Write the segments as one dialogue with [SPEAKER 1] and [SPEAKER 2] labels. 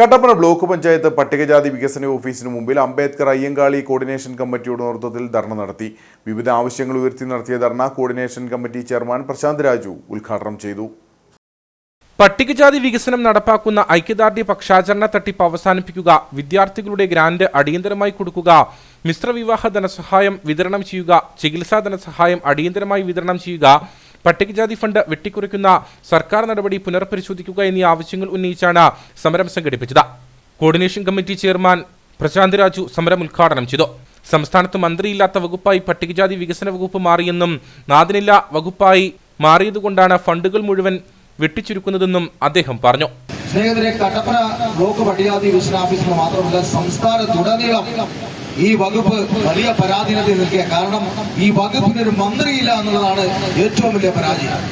[SPEAKER 1] Kattappana block panchayat പട്ടികജാതി വികസന ഓഫീസിന് മുമ്പിൽ അംബേദ്കർ അയ്യങ്കാളി കോർഡിനേഷൻ കമ്മിറ്റിയുടെ നേതൃത്വത്തിൽ ധർണ നടത്തി. വിവിധ ആവശ്യങ്ങൾ ഉയർത്തി നടത്തിയ dharna coordination committee chairman Prashanth Raju ഉദ്ഘാടനം ചെയ്തു.
[SPEAKER 2] പട്ടികജാതി വികസനം നടപ്പാക്കുന്ന ഐക്യദാർഢ്യ പക്ഷാചരണ തട്ടിപ്പ് അവസാനിപ്പിക്കുക വിദ്യാർത്ഥികളുടെ ഗ്രാന്റ് അടിയന്തരമായി കൊടുക്കുക മിശ്രവിവാഹ ധനസഹായം വിതരണം ചെയ്യുക ചികിത്സാ ധനസഹായം അടിയന്തരമായി വിതരണം ചെയ്യുക പട്ടികജാതി ഫണ്ട് വെട്ടിക്കുറയ്ക്കുന്ന സർക്കാർ നടപടി പുനർപരിശോധിക്കുക എന്നീ ആവശ്യങ്ങൾ ഉന്നയിച്ചാണ് സമരം സംഘടിപ്പിച്ചത്. Coordination committee chairman Prashanth Raju സമരം ഉദ്ഘാടനം ചെയ്തു. സംസ്ഥാനത്ത് മന്ത്രിയില്ലാത്ത വകുപ്പായി പട്ടികജാതി വികസന വകുപ്പ് മാറിയെന്നും നാദിനില്ല വകുപ്പായി മാറിയതുകൊണ്ടാണ് ഫണ്ടുകൾ മുഴുവൻ വെട്ടിച്ചുരുക്കുന്നതെന്നും അദ്ദേഹം പറഞ്ഞു.
[SPEAKER 3] സ്നേഹിതരെ കട്ടപ്പന ബ്ലോക്ക് പട്ടികജാതി ഡിവിഷൻ ഓഫീസിൽ മാത്രമല്ല സംസ്ഥാനത്തുടനീളം ഈ വകുപ്പ് വലിയ പരാധീനതയിൽ നിൽക്കുക കാരണം ഈ വകുപ്പിന് ഒരു മന്ത്രിയില്ല എന്നുള്ളതാണ് ഏറ്റവും വലിയ പരാജയം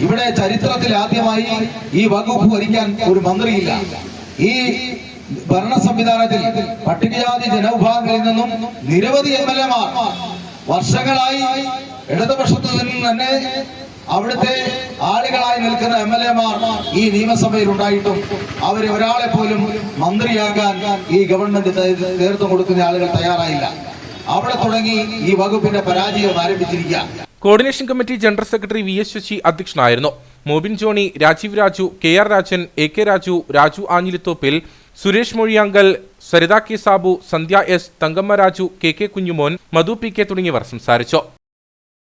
[SPEAKER 3] ഇവിടെ ചരിത്രത്തിൽ ആദ്യമായി ഈ വകുപ്പ് ഭരിക്കാൻ ഒരു മന്ത്രിയില്ല. ഈ ഭരണ സംവിധാനത്തിൽ പട്ടികജാതി ജനവിഭാഗങ്ങളിൽ നിന്നും നിരവധി എം എൽ എമാർ വർഷങ്ങളായി ഇടതുപക്ഷത്തു നിന്നും തന്നെ അവിടുത്തെ ആളുകളായി നിൽക്കുന്ന എം എൽ എമാർ ഈ നിയമസഭയിൽ ഉണ്ടായിട്ടും അവരെ ഒരാളെ പോലും മന്ത്രിയാക്കാൻ ഈ ഗവൺമെന്റ് നേതൃത്വം കൊടുക്കുന്ന ആളുകൾ തയ്യാറായില്ല. അവിടെ തുടങ്ങി ഈ വകുപ്പിന്റെ പരാജയം ആരംഭിച്ചിരിക്കുക.
[SPEAKER 2] Coordination committee general secretary V S Sasi അധ്യക്ഷനായിരുന്നു. Mobin Johny Rajeev Raju K R Rajan A K Raju Raju Anjilithoppil Suresh Mozhiyankal Saritha K Sabu Sandhya S Thankamma Raju K K Kunjumon Madhu P K തുടങ്ങിയവർ സംസാരിച്ചു.